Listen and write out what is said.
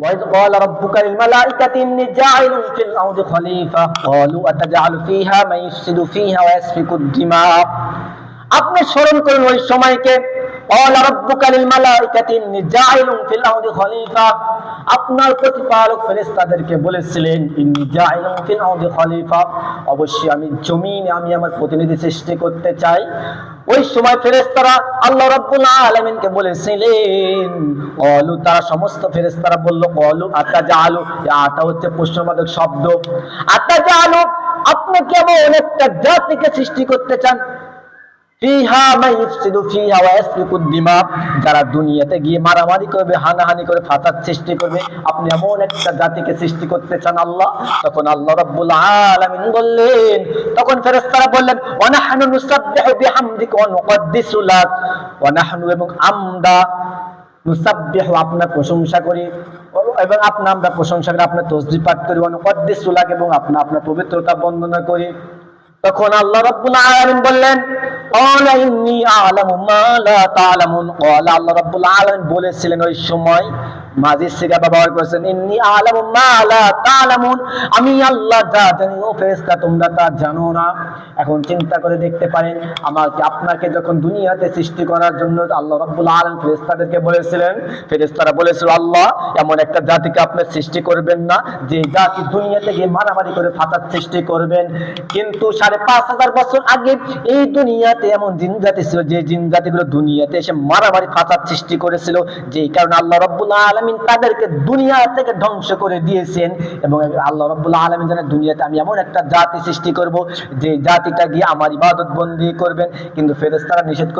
وإذ قال ربك للملائكة إني جاعل في الأرض خليفة قالوا أتجعل فيها من يفسد فيها ويسفك الدماء আপনি স্মরণ করুন ওই সময়কে قال ربك للملائكة إني جاعل في الأرض خليفة আপনার প্রতিপালক ফেরেশতাদেরকে বলেছিলেন ইন্নি জাইলুন ফিল আরদি খলিফা অবশ্যই আমি জমিনে আমি আমার প্রতিনিধি সৃষ্টি করতে চাই ওই সময় ফেরেশতারা আল্লাহ রব্বুল আলমিনকে বলেছিলেন অলু তারা সমস্ত ফেরেস্তারা বলল অলু আতা আলু আটা হচ্ছে প্রশ্নবাদক শব্দ। আতা আলু আপনি কেমন একটা জাতিকে সৃষ্টি করতে চান? যারা দুনিয়াতে গিয়ে মারামারি করবে, হানাহানি করে ফাসাদ সৃষ্টি করবে, আপনি এমন একটা জাতিকে সৃষ্টি করতে চান আল্লাহ, তখন আল্লাহ রাব্বুল আলামিন বললেন, তখন ফেরেশতারা বললেন, ওয়া নাহনু নুসাব্বিহু বিহামদিকা ওয়া নুকদ্দিসু লাক। এবং আপনার প্রশংসা করি, এবং প্রশংসা করি আপনার পাঠ এবং আপনার পবিত্রতা বন্দনা করি। তখন আল্লাহ রাব্বুল আলামিন বললেন আল্লাহ রাব্বুল আলামিন বলেছিলেন ওই সময় মাঝি সিগা ব্যবহার করেছেন, ইন্নী আ'লামু মা তা'লামুন। আমি আল্লাহ যা জানি, ও ফেরেশতা, তোমরা তা জানো না। এখন চিন্তা করে দেখতে পারেন, আমাকে আপনাকে যখন দুনিয়াতে সৃষ্টি করার জন্য আল্লাহ রাব্বুল ফেরেশতাদেরকে বলেছিলেন, ফেরেশতারা বলেছিল, আল্লাহ, এমন একটা জাতিকে আপনি সৃষ্টি করবেন না, যে জাতি দুনিয়াতে গিয়ে মারামারি করে সৃষ্টি করবেন। কিন্তু সাড়ে পাঁচ হাজার বছর আগে এই দুনিয়াতে এমন জিন জাতি ছিল, যে জিন জাতিগুলো দুনিয়াতে এসে মারামারি ফাসাদ সৃষ্টি করেছিল, যেই কারণে আল্লাহ রব্বুল আলমিন তাদেরকে দুনিয়া থেকে ধ্বংস করে দিয়েছেন এবং আল্লাহ রবুল্লাহ আলমিন জানে দুনিয়াতে আমি এমন একটা জাতি সৃষ্টি করব যে জাতিটা গিয়ে আমার ইবাদত বন্দি করবেন। কিন্তু ফেরেস্তারা নিষেধ